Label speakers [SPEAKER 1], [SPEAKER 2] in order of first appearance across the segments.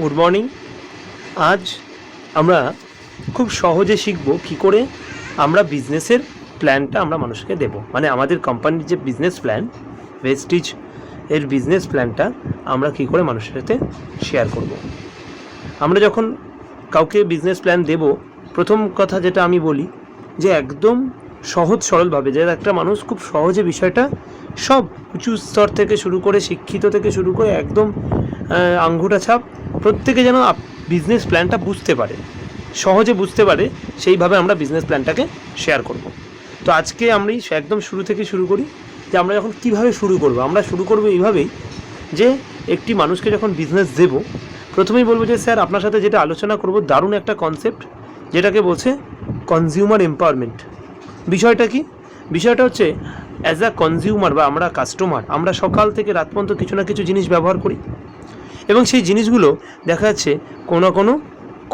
[SPEAKER 1] Good morning আজ আমরা খুব সহজে শিখব কী করে আমরা বিজনেসের প্ল্যানটা আমরা মানুষকে দেব। মানে আমাদের কোম্পানির যে বিজনেস প্ল্যান ভেস্টিজ এর বিজনেস প্ল্যানটা আমরা কী করে মানুষের সাথে শেয়ার করব। আমরা যখন কাউকে বিজনেস প্ল্যান দেব, প্রথম কথা যেটা আমি বলি, যে একদম সহজ সরলভাবে, যে একটা মানুষ খুব সহজে বিষয়টা সব উঁচু স্তর থেকে শুরু করে, শিক্ষিত থেকে শুরু করে, একদম আঙ্গুটা ছাপ প্রত্যেকে যেন বিজনেস প্ল্যানটা বুঝতে পারে। সহজে বুঝতে পারে সেইভাবে আমরা বিজনেস প্ল্যানটাকে শেয়ার করব। তো আজকে আমি একদম শুরু থেকে শুরু করি যে আমরা যখন কীভাবে শুরু করব। আমরা শুরু করব এইভাবেই যে একটি মানুষকে যখন বিজনেস দেব, প্রথমেই বলব যে, স্যার, আপনার সাথে যেটা আলোচনা করব, দারুণ একটা কনসেপ্ট যেটাকে বলছে কনজিউমার এম্পাওয়ারমেন্ট বিষয়টা কি? বিষয়টা হচ্ছে অ্যাজ আ কনজিউমার বা আমরা কাস্টমার আমরা সকাল থেকে রাত পর্যন্ত কিছু না কিছু জিনিস ব্যবহার করি। এবং সেই জিনিসগুলো দেখা যাচ্ছে কোনো কোনো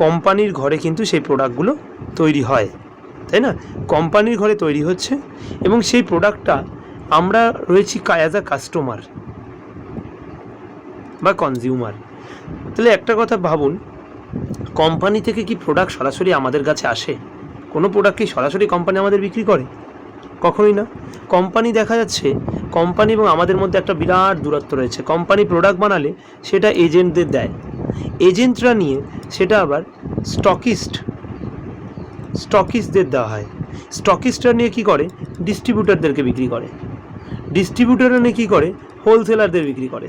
[SPEAKER 1] কোম্পানির ঘরে কিন্তু সেই প্রোডাক্টগুলো তৈরি হয়, তাই না? কোম্পানির ঘরে তৈরি হচ্ছে এবং সেই প্রোডাক্টটা আমরা রয়েছি অ্যাজ আ কাস্টমার বা কনজিউমার তাহলে একটা কথা ভাবুন, কোম্পানি থেকে কি প্রোডাক্ট সরাসরি আমাদের কাছে আসে? কোনো প্রোডাক্ট কি সরাসরি কোম্পানি আমাদের বিক্রি করে? কখনোই না। কোম্পানি দেখা যাচ্ছে, কোম্পানি এবং আমাদের মধ্যে একটা বিরাট দূরত্ব রয়েছে। কোম্পানি প্রোডাক্ট বানালে সেটা এজেন্টদের দেয়। এজেন্টরা নিয়ে সেটা আবার স্টকিস্ট স্টকিস্টদের দেওয়া হয়। স্টকিস্টরা নিয়ে কী করে? ডিস্ট্রিবিউটারদেরকে বিক্রি করে। ডিস্ট্রিবিউটাররা নিয়ে কী করে? হোলসেলারদের বিক্রি করে।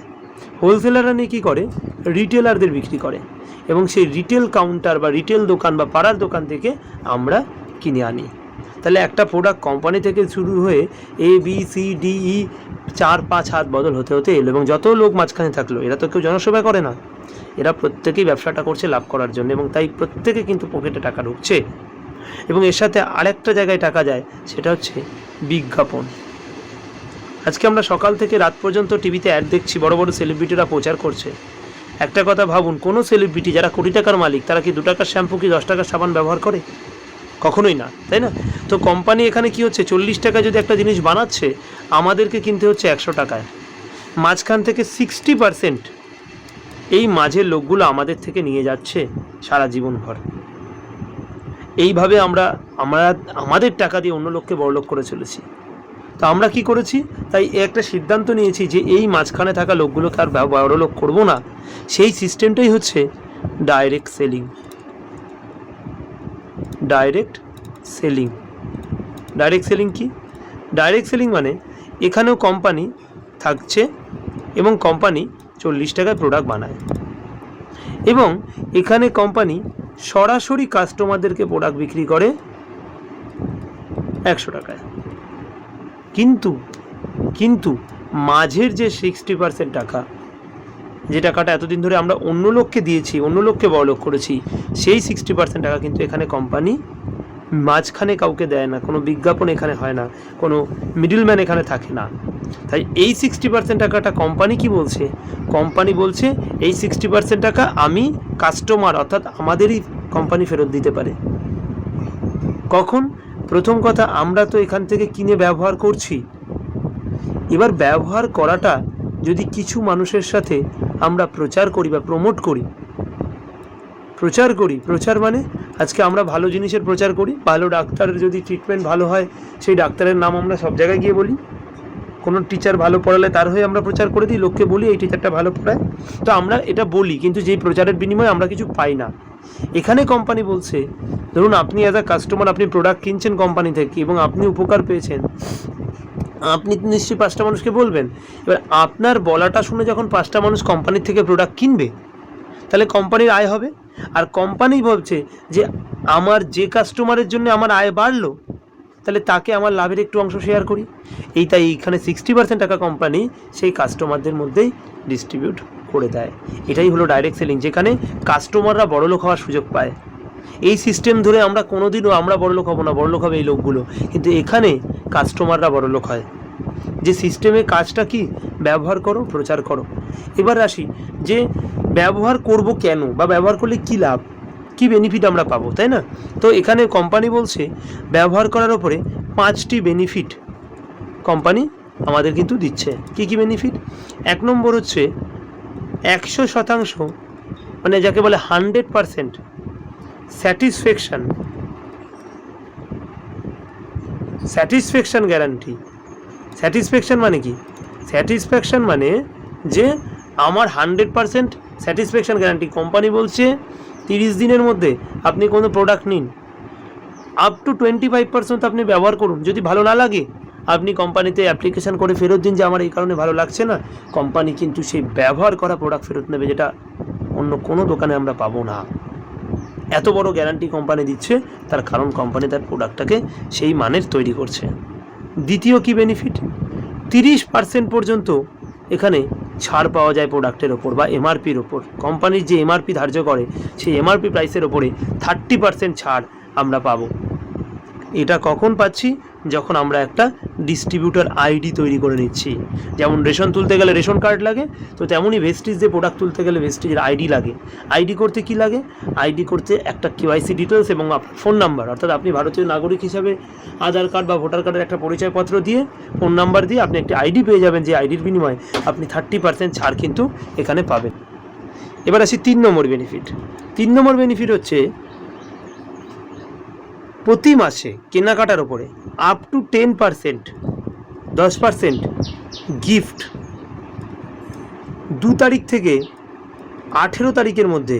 [SPEAKER 1] হোলসেলাররা নিয়ে কী করে? রিটেলারদের বিক্রি করে। এবং সেই রিটেল কাউন্টার বা রিটেল দোকান বা পাড়ার দোকান থেকে আমরা কিনে আনি। তাহলে একটা প্রোডাক্ট কোম্পানি থেকে শুরু হয়ে A B C D E চার, পাঁচ হাত বদল হতে হতে এলো এবং যত লোক মাঝখানে থাকল, এরা তো কেউ জনসেবা করে না। এরা প্রত্যেকেই ব্যবসাটা করছে লাভ করার জন্য এবং তাই প্রত্যেকে কিন্তু পকেটে টাকা ঢুকছে। এবং এর সাথে আরেকটা জায়গায় টাকা যায়, সেটা হচ্ছে বিজ্ঞাপন। আজকে আমরা সকাল থেকে রাত পর্যন্ত টিভিতে অ্যাড দেখছি, বড় বড় সেলিব্রিটিরা প্রচার করছে। একটা কথা ভাবুন, কোনো সেলিব্রিটি যারা কোটি টাকার মালিক, তারা কি দু টাকার শ্যাম্পু কি দশ টাকার সাবান ব্যবহার করে? কখনোই না, তাই না? তো কোম্পানি এখানে কি হচ্ছে, চল্লিশ টাকা যদি একটা জিনিস বানাচ্ছে, আমাদেরকে কিনতে হচ্ছে একশো টাকায়। মাঝখান থেকে সিক্সটি পারসেন্ট এই মাঝের লোকগুলো আমাদের থেকে নিয়ে যাচ্ছে সারা জীবনভর। এইভাবে আমরা আমরা, আমাদের টাকা দিয়ে অন্য লোককে বড়লোক করে চলেছি। তো আমরা কি করেছি? তাই একটা সিদ্ধান্ত নিয়েছি যে এই মাঝখানে থাকা লোকগুলোকে আর বড়লোক করব না। সেই সিস্টেমটাই হচ্ছে direct selling direct selling. Direct selling কি? ডাইরেক্ট সেলিং মানে এখানেও কোম্পানি থাকছে এবং কোম্পানি চল্লিশ টাকায় প্রোডাক্ট বানায়। এবং এখানে কোম্পানি সরাসরি কাস্টমারদেরকে প্রোডাক্ট বিক্রি করে একশো টাকায়। কিন্তু কিন্তু মাঝের যে সিক্সটি পার্সেন্ট টাকা যে টাকাটা এতদিন ধরে আমরা অন্য লোককে দিয়েছি, অন্য লোককে বড়লোক করেছি, সেই সিক্সটি পার্সেন্ট টাকা কিন্তু এখানে কোম্পানি মাঝখানে কাউকে দেয় না, কোনো বিজ্ঞাপন এখানে হয় না, কোনো মিডিলম্যান এখানে থাকে না। তাই এই সিক্সটি পার্সেন্ট টাকাটা কোম্পানি কি বলছে? কোম্পানি বলছে এই সিক্সটি পার্সেন্ট টাকা আমি কাস্টমার অর্থাৎ আমাদেরই কোম্পানি ফেরত দিতে পারে। কখন? প্রথম কথা, আমরা তো এখান থেকে কিনে ব্যবহার করছি। এবার ব্যবহার করাটা যদি কিছু মানুষের সাথে আমরা প্রচার করি বা প্রমোট করি। প্রচার করি। প্রচার মানে আজকে আমরা ভালো জিনিসের প্রচার করি, ভালো ডাক্তারের যদি ট্রিটমেন্ট ভালো হয়, সেই ডাক্তারের নাম আমরা সব জায়গায় গিয়ে বলি। কোনো টিচার ভালো পড়ালে তার হয়ে আমরা প্রচার করে দিই, লোককে বলি এই টিচারটা ভালো পড়ায়। তো আমরা এটা বলি, কিন্তু যেই প্রচারের বিনিময়ে আমরা কিছু পাই না। এখানে কোম্পানি বলছে, ধরুন আপনি অ্যাজ আ কাস্টমার আপনি প্রোডাক্ট কিনছেন কোম্পানি থেকে এবং আপনি উপকার পেয়েছেন আপনি নিশ্চয়ই পাঁচটা মানুষকে বলবেন। এবার আপনার বলাটা শুনে যখন পাঁচটা মানুষ কোম্পানির থেকে প্রোডাক্ট কিনবে, তাহলে কোম্পানির আয় হবে। আর কোম্পানি ভাবছে যে, আমার যে কাস্টমারের জন্য আমার আয় বাড়লো, তাহলে তাকে আমার লাভের একটু অংশ শেয়ার করি। এই তাই এইখানে সিক্সটি পার্সেন্ট টাকা কোম্পানি সেই কাস্টমারদের মধ্যেই ডিস্ট্রিবিউট করে দেয়। এটাই হলো ডাইরেক্ট সেলিং যেখানে কাস্টমাররা বড়লোক হওয়ার সুযোগ পায়। এই সিস্টেম ধরে আমরা কোনোদিনও আমরা বড়লোক হব না, বড়লোক হবে এই লোকগুলো। কিন্তু এখানে কাস্টমাররা বড়লোক হয়। যে সিস্টেমে কাজটা কি? ব্যবহার করো, প্রচার করো। এবার আসি, যে ব্যবহার করব কেন বা ব্যবহার করলে কি লাভ? কি বেনিফিট আমরা পাবো, তাই না? তো এখানে কোম্পানি বলছে, ব্যবহার করার ওপরে পাঁচটি বেনিফিট কোম্পানি আমাদের কিন্তু দিচ্ছে। কি কি বেনিফিট এক নম্বর হচ্ছে, একশো শতাংশ মানে যাকে বলে hundred percent satisfaction satisfaction guarantee. Satisfaction মানে কি? স্যাটিসফ্যাকশান মানে যে আমার hundred percent satisfaction guarantee. Company বলছে তিরিশ দিনের মধ্যে আপনি কোনো প্রোডাক্ট নিন। Up to twenty five percent আপনি ব্যবহার করুন। যদি ভালো না লাগে, আপনি কোম্পানিতে অ্যাপ্লিকেশান করে ফেরত দিন যে আমার এই কারণে ভালো লাগছে না। কোম্পানি কিন্তু সেই ব্যবহার করা প্রোডাক্ট ফেরত নেবে যেটা অন্য কোনো দোকানে আমরা পাবো না। এত বড় গ্যারান্টি কোম্পানি দিচ্ছে, তার কারণ কোম্পানি তার প্রোডাক্টটাকে সেই মানের তৈরি করছে। দ্বিতীয় কি বেনিফিট তিরিশ পার্সেন্ট পর্যন্ত এখানে ছাড় পাওয়া যায় প্রোডাক্টের ওপর বা এমআরপির ওপর। কোম্পানির যে এমআরপি ধার্য করে, সেই এমআরপি প্রাইসের ওপরে থার্টি পার্সেন্ট ছাড় আমরা পাবো। এটা কখন পাচ্ছি? যখন আমরা একটা ডিস্ট্রিবিউটার আইডি তৈরি করে নিচ্ছি। যেমন রেশন তুলতে গেলে রেশন কার্ড লাগে, তো তেমনই ভেস্টিজ যে প্রোডাক্ট তুলতে গেলে ভেস্টিজের আইডি লাগে। আইডি করতে কি লাগে? আইডি করতে একটা কেওয়াইসি ডিটেলস এবং ফোন নাম্বার অর্থাৎ আপনি ভারতীয় নাগরিক হিসাবে আধার কার্ড বা ভোটার কার্ডের একটা পরিচয়পত্র দিয়ে ফোন নাম্বার দিয়ে আপনি একটি আইডি পেয়ে যাবেন যে আইডির বিনিময়ে আপনি থার্টি পার্সেন্ট ছাড় কিন্তু এখানে পাবেন। এবার আসি তিন নম্বর বেনিফিট তিন নম্বর বেনিফিট হচ্ছে প্রতি মাসে কেনাকাটার ওপরে আপ টু টেন পারসেন্ট দশ পারসেন্ট গিফট দু তারিখ থেকে আঠেরো তারিখের মধ্যে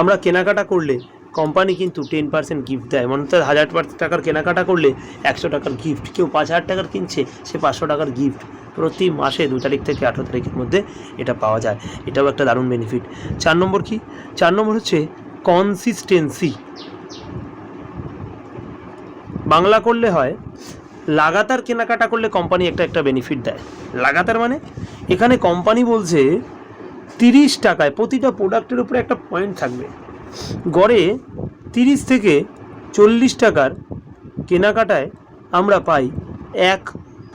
[SPEAKER 1] আমরা কেনাকাটা করলে কোম্পানি কিন্তু টেন পার্সেন্ট গিফট দেয়। মনে হচ্ছে হাজার টাকার কেনাকাটা করলে একশো টাকার গিফট কেউ পাঁচ হাজার টাকার কিনছে, সে পাঁচশো টাকার গিফট প্রতি মাসে দু তারিখ থেকে আঠেরো তারিখের মধ্যে এটা পাওয়া যায়। এটাও একটা দারুণ বেনিফিট চার নম্বর কি? চার নম্বর হচ্ছে কনসিস্টেন্সি বাংলা করলে হয়, লাগাতার কেনাকাটা করলে কোম্পানি একটা একটা বেনিফিট দেয়। লাগাতার মানে? এখানে কোম্পানি বলছে, তিরিশ টাকায় প্রতিটা প্রোডাক্টের উপরে একটা পয়েন্ট থাকবে। গড়ে তিরিশ থেকে চল্লিশ টাকার কেনাকাটায় আমরা পাই এক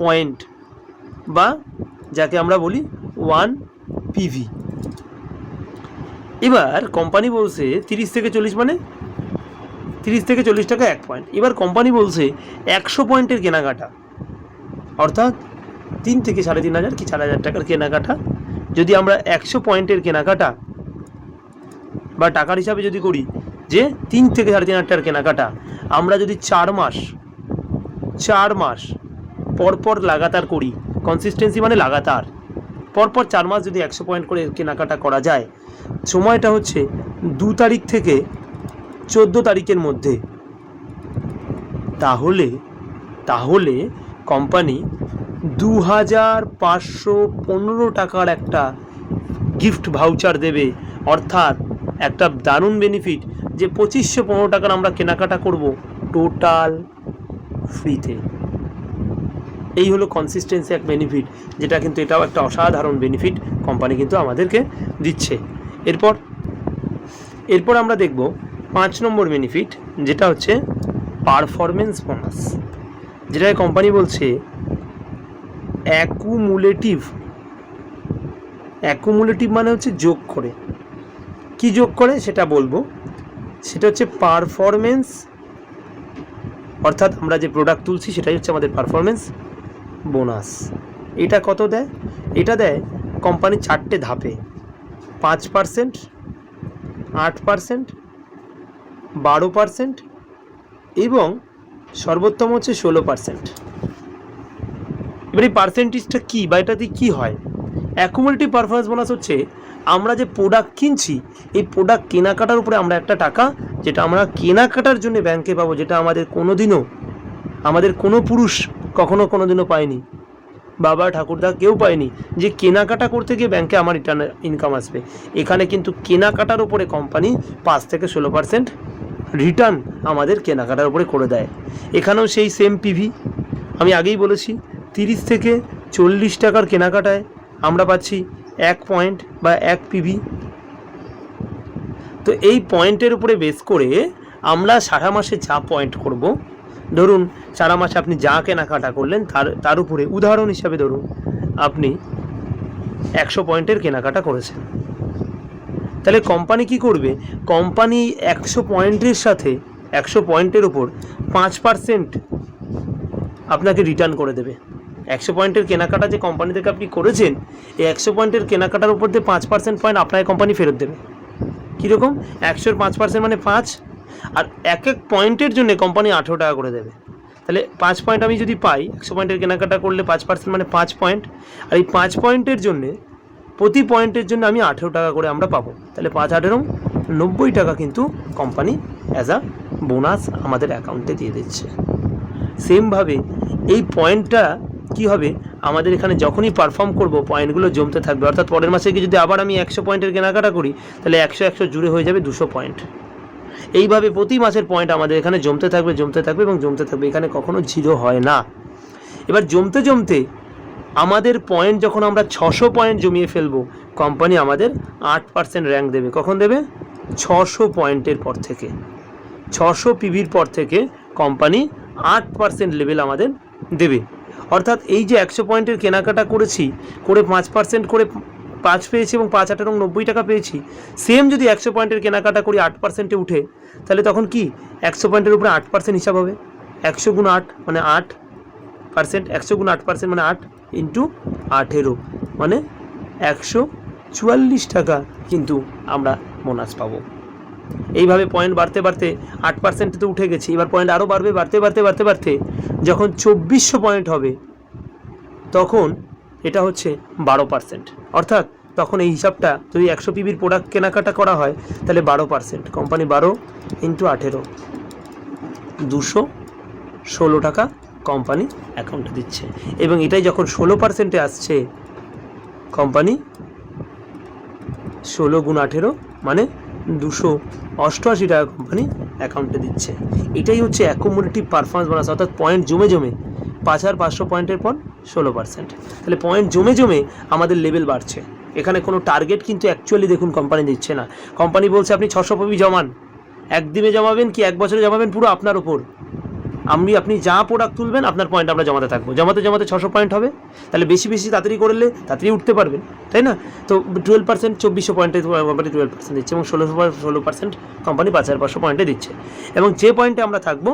[SPEAKER 1] পয়েন্ট বা যাকে আমরা বলি ওয়ান পিভি এবার কোম্পানি বলছে, তিরিশ থেকে চল্লিশ মানে তিরিশ থেকে চল্লিশ টাকা এক পয়েন্ট এবার কোম্পানি বলছে একশো পয়েন্টের কেনাকাটা। অর্থাৎ তিন থেকে সাড়ে তিন হাজার কি চার হাজার টাকার কেনাকাটা। যদি আমরা একশো পয়েন্টের কেনাকাটা বা টাকার হিসাবে যদি করি যে তিন থেকে সাড়ে তিন হাজার টাকার কেনাকাটা, আমরা যদি চার মাস চার মাস পরপর লাগাতার করি কনসিস্টেন্সি মানে লাগাতার পরপর চার মাস যদি একশো পয়েন্ট করে কেনাকাটা করা যায়, সময়টা হচ্ছে দু তারিখ থেকে চোদ্দ তারিখের মধ্যে। তাহলে তাহলে কোম্পানি দু হাজার পাঁচশো পনেরো টাকার একটা গিফট ভাউচার দেবে। অর্থাৎ একটা দারুণ বেনিফিট যে পঁচিশশো পনেরো টাকার আমরা কেনাকাটা করব টোটাল ফ্রিতে এই হলো কনসিস্টেন্সি এক বেনিফিট যেটা কিন্তু এটাও একটা অসাধারণ বেনিফিট কোম্পানি কিন্তু আমাদেরকে দিচ্ছে। এরপর এরপর আমরা দেখব পাঁচ নম্বর বেনিফিট যেটা হচ্ছে পারফরমেন্স বোনাস যেটা কোম্পানি বলছে অ্যাকুমুলেটিভ অ্যাকুমুলেটিভ মানে হচ্ছে যোগ করে। কি যোগ করে সেটা বলব? সেটা হচ্ছে পারফরমেন্স অর্থাৎ আমরা যে প্রোডাক্ট তুলছি সেটাই হচ্ছে আমাদের পারফরমেন্স বোনাস এটা কত দেয়? এটা দেয় কোম্পানি চারটে ধাপে। পাঁচ পার্সেন্ট আট পার্সেন্ট বারো পার্সেন্ট এবং সর্বোত্তম হচ্ছে ষোলো পার্সেন্ট এবার এই পার্সেন্টেজটা কী বা এটাতে কী হয়? অ্যাকুমুলেটিভ পারফরমেন্স বোনাস হচ্ছে আমরা যে প্রোডাক্ট কিনছি, এই প্রোডাক্ট কেনাকাটার উপরে আমরা একটা টাকা যেটা আমরা কেনাকাটার জন্য ব্যাংকে পাবো, যেটা আমাদের কোনো দিনও আমাদের কোনো পুরুষ কখনো কোনো দিনও পায়নি। বাবা, ঠাকুরদা কেউ পায়নি যে কেনাকাটা করতে গিয়ে ব্যাংকে আমার রিটার্ন ইনকাম আসবে। এখানে কিন্তু কেনাকাটার উপরে কোম্পানি পাঁচ থেকে ষোলো পার্সেন্ট রিটার্ন আমাদের কেনাকাটার উপরে করে দেয়। এখানেও সেই সেম পিভি আমি আগেই বলেছি, তিরিশ থেকে চল্লিশ টাকার কেনাকাটায় আমরা পাচ্ছি এক পয়েন্ট বা এক পিভি তো এই পয়েন্টের উপরে বেস করে আমরা সারা মাসে যা পয়েন্ট করব, ধরুন সারা মাসে আপনি যা কেনাকাটা করলেন তার তার উপরে, উদাহরণ হিসাবে ধরুন, আপনি একশো পয়েন্টের কেনাকাটা করেছেন। তাহলে কোম্পানি কি করবে? কোম্পানি একশো পয়েন্টের সাথে, একশো পয়েন্টের ওপর পাঁচ পার্সেন্ট আপনাকে রিটার্ন করে দেবে। একশো পয়েন্টের কেনাকাটা যে কোম্পানি থেকে আপনি করেছেন, এই একশো পয়েন্টের কেনাকাটার উপর দিয়ে পাঁচ পার্সেন্ট পয়েন্ট আপনাকে কোম্পানি ফেরত দেবে। কীরকম? একশোর পাঁচ পার্সেন্ট মানে পাঁচ, আর এক এক পয়েন্টের জন্য কোম্পানি আঠেরো টাকা করে দেবে। তাহলে পাঁচ পয়েন্ট আমি যদি পাই, একশো পয়েন্টের কেনাকাটা করলে পাঁচ পার্সেন্ট মানে পাঁচ পয়েন্ট আর এই পাঁচ পয়েন্টের জন্যে প্রতি পয়েন্টের জন্য আমি আঠেরো টাকা করে আমরা পাবো। তাহলে পাঁচ আঠেরো নব্বই টাকা কিন্তু কোম্পানি অ্যাজ আ বোনাস আমাদের অ্যাকাউন্টে দিয়ে দিচ্ছে। সেমভাবে এই পয়েন্টটা কি হবে? আমাদের এখানে যখনই পারফর্ম করব পয়েন্টগুলো জমতে থাকবে। অর্থাৎ পরের মাসে গিয়ে যদি আবার আমি একশো পয়েন্টের কেনাকাটা করি, তাহলে একশো একশো জুড়ে হয়ে যাবে দুশো পয়েন্ট এইভাবে প্রতি মাসের পয়েন্ট আমাদের এখানে জমতে থাকবে জমতে থাকবে এবং জমতে থাকবে। এখানে কখনো জিরো হয় না। এবার জমতে জমতে আমাদের পয়েন্ট যখন আমরা ছশো পয়েন্ট জমিয়ে ফেলব কোম্পানি আমাদের আট পার্সেন্ট র্যাঙ্ক দেবে। কখন দেবে? ছশো পয়েন্টের পর থেকে। ছশো পিভির পর থেকে কোম্পানি আট পার্সেন্ট লেভেল আমাদের দেবে। অর্থাৎ এই যে একশো পয়েন্টের কেনাকাটা করেছি, করে পাঁচ পার্সেন্ট করে পাঁচ পেয়েছি এবং পাঁচ আঠারো নব্বই টাকা পেয়েছি সেম যদি একশো পয়েন্টের কেনাকাটা করি আট পার্সেন্টে উঠে, তাহলে তখন কি একশো পয়েন্টের উপরে আট পার্সেন্ট হিসাব হবে? একশো গুণ আট মানে আট পার্সেন্ট একশো গুণ আট পার্সেন্ট মানে আট ইন্টু আঠেরো মানে একশো চুয়াল্লিশ টাকা কিন্তু আমরা বোনাস পাবো। এইভাবে পয়েন্ট বাড়তে বাড়তে আট পার্সেন্টে তো উঠে গেছি, এবার পয়েন্ট আরও বাড়বে, বাড়তে বাড়তে বাড়তে বাড়তে যখন চব্বিশশো পয়েন্ট হবে, তখন এটা হচ্ছে বারো পার্সেন্ট অর্থাৎ তখন এই হিসাবটা যদি একশো পিবির প্রোডাক্ট কেনাকাটা করা হয়, তাহলে বারো পার্সেন্ট কোম্পানি বারো ইন্টু আঠেরো, দুশো ষোলো টাকা কোম্পানি অ্যাকাউন্টে দিচ্ছে। এবং এটাই যখন ষোলো পার্সেন্টে আসছে কোম্পানি, ষোলো গুণ আঠেরো মানে দুশো অষ্টআশি টাকা কোম্পানি অ্যাকাউন্টে দিচ্ছে। এটাই হচ্ছে অ্যাকোমোডেটিভ পারফরমেন্স বোনাস অর্থাৎ পয়েন্ট জমে জমে পাঁচ হাজার পাঁচশো পয়েন্টের পর ষোলো পার্সেন্ট তাহলে পয়েন্ট জমে জমে আমাদের লেভেল বাড়ছে। এখানে কোনো টার্গেট কিন্তু অ্যাকচুয়ালি দেখুন কোম্পানি দিচ্ছে না। কোম্পানি বলছে আপনি ছশো পবি জমান। একদিনে জমাবেন কি এক বছরে জমাবেন পুরো আপনার ওপর আপনি আপনি যা প্রোডাক্ট তুলবেন, আপনার পয়েন্ট আমরা জমাতে থাকব। জমাতে জমাতে ছশো পয়েন্ট হবে। তাহলে বেশি বেশি তাড়াতাড়ি করলে তাড়াতাড়ি উঠতে পারবেন, তাই না? তো টুয়েলভ পার্সেন্ট চব্বিশশো পয়েন্টে কোম্পানি টুয়েলভ পার্সেন্ট দিচ্ছে এবং ষোলোশো ষোলো পার্সেন্ট কোম্পানি পাঁচ হাজার পাঁচশো পয়েন্টে দিচ্ছে। এবং যে পয়েন্টে আমরা থাকব,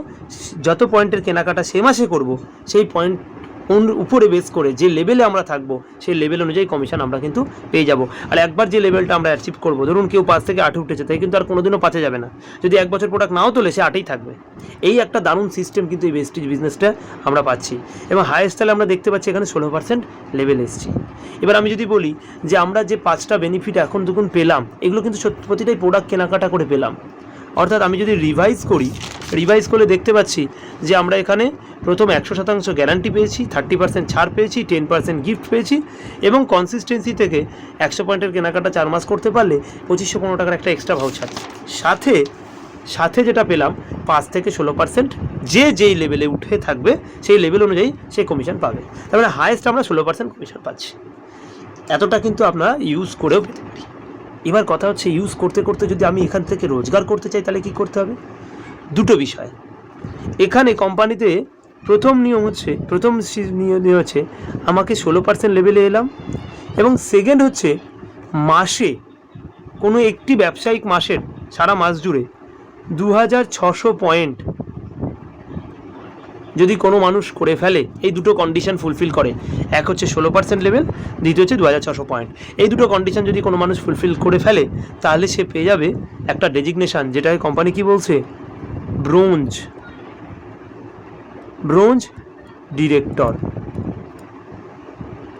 [SPEAKER 1] যত পয়েন্টের কেনাকাটা সে মাসে করব, সেই পয়েন্ট উপরে বেস করে যে লেভেলে আমরা থাকব, সেই লেভেল অনুযায়ী কমিশন আমরা কিন্তু পেয়ে যাব। আর একবার যে লেভেলটা আমরা অ্যাচিভ করব, ধরুন কেউ পাঁচ থেকে আটে উঠেছে, তাই কিন্তু আর কোনোদিনও পাঁচে যাবে না। যদি এক বছর প্রোডাক্ট নাও তোলে, সে আটেই থাকবে। এই একটা দারুণ সিস্টেম কিন্তু এই বেস্টিজ বিজনেসটা আমরা পাচ্ছি। এবং হায়েস্ট তাহলে আমরা দেখতে পাচ্ছি এখানে ষোলো পার্সেন্ট লেভেল এসছি। এবার আমি যদি বলি যে আমরা যে পাঁচটা বেনিফিট এখন দেখুন পেলাম, এগুলো কিন্তু প্রতিটাই প্রোডাক্ট কেনাকাটা করে পেলাম। অর্থাৎ আমি যদি রিভাইজ করি রিভাইজ করলে দেখতে পাচ্ছি যে আমরা এখানে প্রথম একশো শতাংশ গ্যারান্টি পেয়েছি, থার্টি পার্সেন্ট ছাড় পেয়েছি, টেন পার্সেন্ট গিফট পেয়েছি এবং কনসিস্টেন্সি থেকে একশো পয়েন্টের কেনাকাটা চার মাস করতে পারলে পঁচিশশো পনেরো টাকার একটা এক্সট্রা ভাউচার সাথে সাথে যেটা পেলাম, পাঁচ থেকে ষোলো পার্সেন্ট। যে যেই লেভেলে উঠে থাকবে, সেই লেভেল অনুযায়ী সে কমিশন পাবে। তার মানে হায়েস্ট আমরা ষোলো পার্সেন্ট কমিশন পাচ্ছি। এতটা কিন্তু আপনারা ইউজ করেও পেতে পারি। এবার কথা হচ্ছে ইউজ করতে করতে যদি আমি এখান থেকে রোজগার করতে চাই, তাহলে কি করতে হবে? দুটো বিষয়। এখানে কোম্পানিতে প্রথম নিয়ম হচ্ছে, প্রথম নিয়ম হচ্ছে, আমাকে ষোলো পার্সেন্ট লেভেলে এলাম এবং সেকেন্ড হচ্ছে, মাসে কোনো একটি ব্যবসায়িক মাসের সারা মাস জুড়ে দু হাজার ছশো পয়েন্ট যদি কোনো মানুষ করে ফেলে, এই দুটো কন্ডিশন ফুলফিল করে। এক হচ্ছে ষোলো পার্সেন্ট লেভেল দ্বিতীয় হচ্ছে দু হাজার ছশো পয়েন্ট এই দুটো কন্ডিশন যদি কোনো মানুষ ফুলফিল করে ফেলে, তাহলে সে পেয়ে যাবে একটা ডেজিগনেশান যেটাকে কোম্পানি কি বলছে? Bronze bronze director.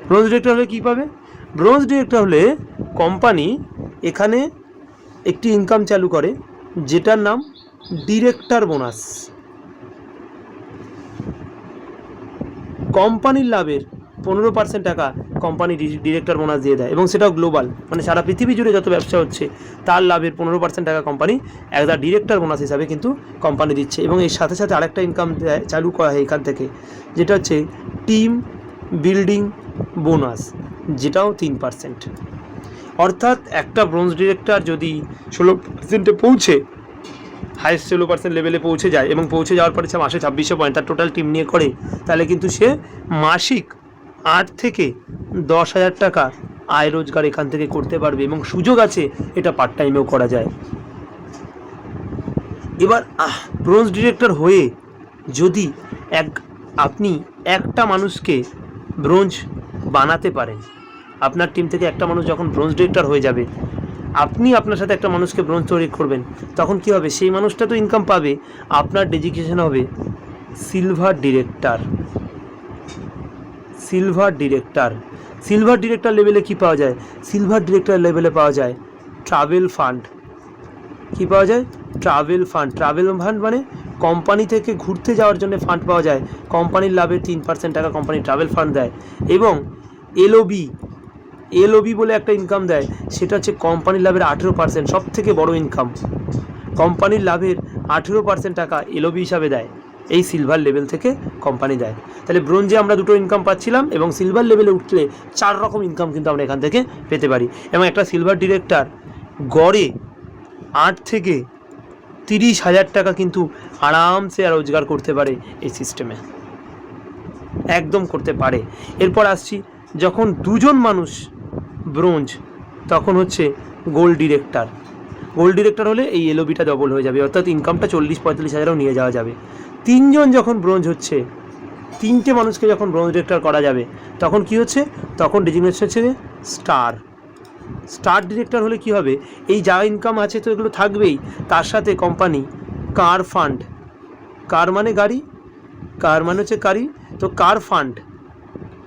[SPEAKER 1] Bronze director হলে কী পাবে? ব্রোঞ্জ ডিরেক্টর হলে কোম্পানি এখানে একটি ইনকাম চালু করে, যেটার নাম ডিরেক্টর বোনাস। কোম্পানির লাভের পনেরো পার্সেন্ট টাকা কোম্পানি ডিরেক্টর বোনাস দিয়ে দেয় এবং সেটাও গ্লোবাল মানে সারা পৃথিবী জুড়ে যত ব্যবসা হচ্ছে, তার লাভের পনেরো পার্সেন্ট টাকা কোম্পানি একটা ডিরেক্টর বোনাস হিসাবে কিন্তু কোম্পানি দিচ্ছে এবং এর সাথে সাথে আরেকটা ইনকাম চালু করা হয় এখান থেকে, যেটা হচ্ছে টিম বিল্ডিং বোনাস যেটাও তিন পার্সেন্ট অর্থাৎ একটা ব্রোঞ্জ ডিরেক্টর যদি ষোলো পার্সেন্টে পৌঁছে হায়েস্ট ষোলো পার্সেন্ট লেভেলে পৌঁছে যায় এবং পৌঁছে যাওয়ার পরে সে মাসে ছাব্বিশশো পয়েন্ট, তার টোটাল টিম নিয়ে করে, তাহলে কিন্তু সে মাসিক আট থেকে দশ হাজার টাকা আয় রোজগার এখান থেকে করতে পারবে এবং সুযোগ আছে এটা পার্ট টাইমেও করা যায়। এবার ব্রোঞ্জ ডিরেক্টর হয়ে যদি এক, আপনি একটা মানুষকে ব্রোঞ্জ বানাতে পারেন, আপনার টিম থেকে একটা মানুষ যখন ব্রোঞ্জ ডিরেক্টর হয়ে যাবে, আপনি আপনার সাথে একটা মানুষকে ব্রোঞ্জ তৈরি করবেন, তখন কি হবে? সেই মানুষটা তো ইনকাম পাবে। আপনার ডেজিগনেশন হবে silver director silver director. Silver director লেভেলে কি পাওয়া যায়? সিলভার ডিরেক্টর লেভেলে পাওয়া যায় ট্রাভেল ফান্ড। কি পাওয়া যায়? Travel fund. ট্রাভেল ফান্ড মানে কোম্পানি থেকে ঘুরতে যাওয়ার জন্য ফান্ড পাওয়া যায়। কোম্পানির লাভের তিন পার্সেন্ট টাকা কোম্পানি ট্রাভেল ফান্ড দেয় এবং এলওবি এলওবি বলে একটা ইনকাম দেয়। সেটা হচ্ছে কোম্পানির লাভের আঠেরো পার্সেন্ট সব থেকে বড় ইনকাম কোম্পানির লাভের আঠেরো পার্সেন্ট টাকা এলওবি হিসাবে দেয়। এই সিলভার লেভেল থেকে কোম্পানি দেয়। তাহলে ব্রোঞ্জে আমরা দুটো ইনকাম পাচ্ছিলাম এবং সিলভার লেভেলে উঠলে চার রকম ইনকাম কিন্তু আমরা এখান থেকে পেতে পারি। এবং একটা সিলভার ডিরেক্টর গড়ে আট থেকে তিরিশ হাজার টাকা কিন্তু আরামসে রোজগার করতে পারে এই সিস্টেমে একদম করতে পারে। এরপর আসছি, যখন দুজন মানুষ ব্রোঞ্জ তখন হচ্ছে গোল্ড ডিরেক্টর গোল্ড ডিরেক্টর হলে এই এলওবিটা ডবল হয়ে যাবে, অর্থাৎ ইনকামটা চল্লিশ পঁয়তাল্লিশ হাজারও নিয়ে যাওয়া যাবে। তিনজন যখন ব্রোঞ্জ হচ্ছে, তিনটে মানুষকে যখন ব্রোঞ্জ ডিরেক্টর করা যাবে, তখন কি হচ্ছে? তখন ডেজিগনেশন হচ্ছে স্টার। স্টার ডিরেক্টর হলে কি হবে? এই যা ইনকাম আছে তো এগুলো থাকবেই। তার সাথে কোম্পানি কার ফান্ড কার মানে গাড়ি কার মানে হচ্ছে গাড়ি, তো কার ফান্ড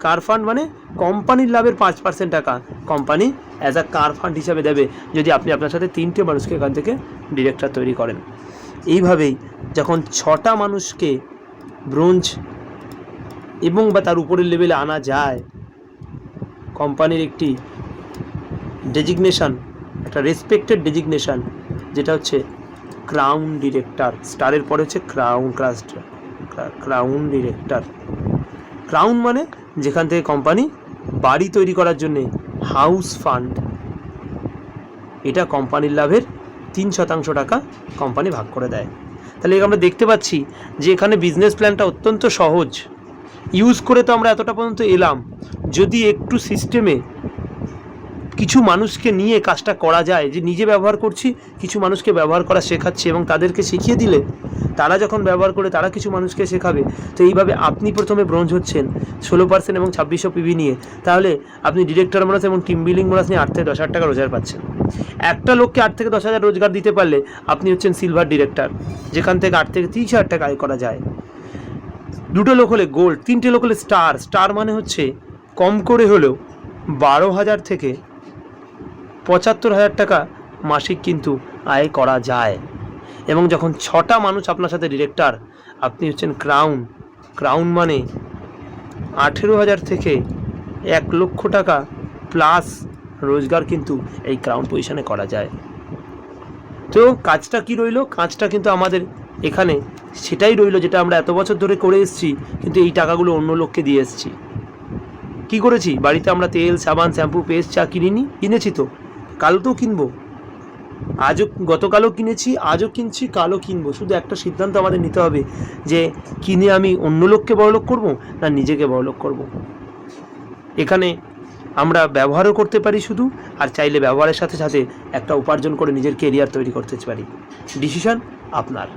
[SPEAKER 1] কার ফান্ড মানে কোম্পানির লাভের পাঁচ পার্সেন্ট টাকা। Company as a car fund হিসাবে দেবে, যদি আপনি আপনার সাথে তিনটে মানুষকে এখান থেকে ডিরেক্টর তৈরি করেন। এইভাবেই যখন ছটা মানুষকে ব্রোঞ্জ এবং বা তার উপরের লেভেলে আনা যায় কোম্পানির একটি ডেজিগনেশান একটা রেসপেক্টেড ডেজিগনেশন যেটা হচ্ছে ক্রাউন ডিরেক্টর স্টারের পরে হচ্ছে crown crust crown director crown মানে যেখান থেকে কোম্পানি বাড়ি তৈরি করার জন্যে হাউস ফান্ড এটা কোম্পানির লাভের তিন শতাংশ টাকা কোম্পানি ভাগ করে দেয়। তাহলে আমরা দেখতে পাচ্ছি যে এখানে বিজনেস প্ল্যানটা অত্যন্ত সহজ। ইউজ করে তো আমরা এতটা পর্যন্ত এলাম। যদি একটু সিস্টেমে কিছু মানুষকে নিয়ে কাজটা করা যায়, যে নিজে ব্যবহার করছি, কিছু মানুষকে ব্যবহার করা শেখাচ্ছি এবং তাদেরকে শিখিয়ে দিলে তারা যখন ব্যবহার করে তারা কিছু মানুষকে শেখাবে। তো এইভাবে আপনি প্রথমে ব্রোঞ্জ হচ্ছেন, ষোলো পার্সেন্ট এবং ছাব্বিশশো পিভি নিয়ে। তাহলে আপনি ডিরেক্টর বোনাস এবং টিম বিলিং বোনাস নিয়ে আট থেকে দশ হাজার টাকা রোজগার পাচ্ছেন। একটা লোককে আট থেকে দশ হাজার রোজগার দিতে পারলে আপনি হচ্ছেন সিলভার ডিরেক্টর যেখান থেকে আট থেকে তিরিশ হাজার টাকা আয় করা যায়। দুটো লোক হলে গোল্ড তিনটে লোক হলে স্টার স্টার মানে হচ্ছে কম করে হলেও বারো হাজার থেকে পঁচাত্তর হাজার টাকা মাসিক কিন্তু আয় করা যায়। এবং যখন ছটা মানুষ আপনার সাথে ডিরেক্টর আপনি হচ্ছেন ক্রাউন ক্রাউন মানে আঠেরো হাজার থেকে এক লক্ষ টাকা প্লাস রোজগার কিন্তু এই ক্রাউন পজিশনে করা যায়। তো কাজটা কি রইল? কাজটা কিন্তু আমাদের এখানে সেটাই রইল যেটা আমরা এত বছর ধরে করে এসেছি, কিন্তু এই টাকাগুলো অন্য লোককে দিয়ে এসেছি। কি করেছি? বাড়িতে আমরা তেল, সাবান, শ্যাম্পু, পেস্ট, চা কিনিনি, কিনেছি তো। কাল তো কিনবো। আজও, গতকালও কিনেছি, আজও কিনছি, কালও কিনবো। শুধু একটা সিদ্ধান্ত আমাদের নিতে হবে যে কিনে আমি অন্য লোককে বড়লোক করব না নিজেকে বড়লোক করব। এখানে আমরা ব্যবহারও করতে পারি শুধু, আর চাইলে ব্যবহারের সাথে সাথে একটা উপার্জন করে নিজের কেরিয়ার তৈরি করতে পারি। ডিসিশন আপনার।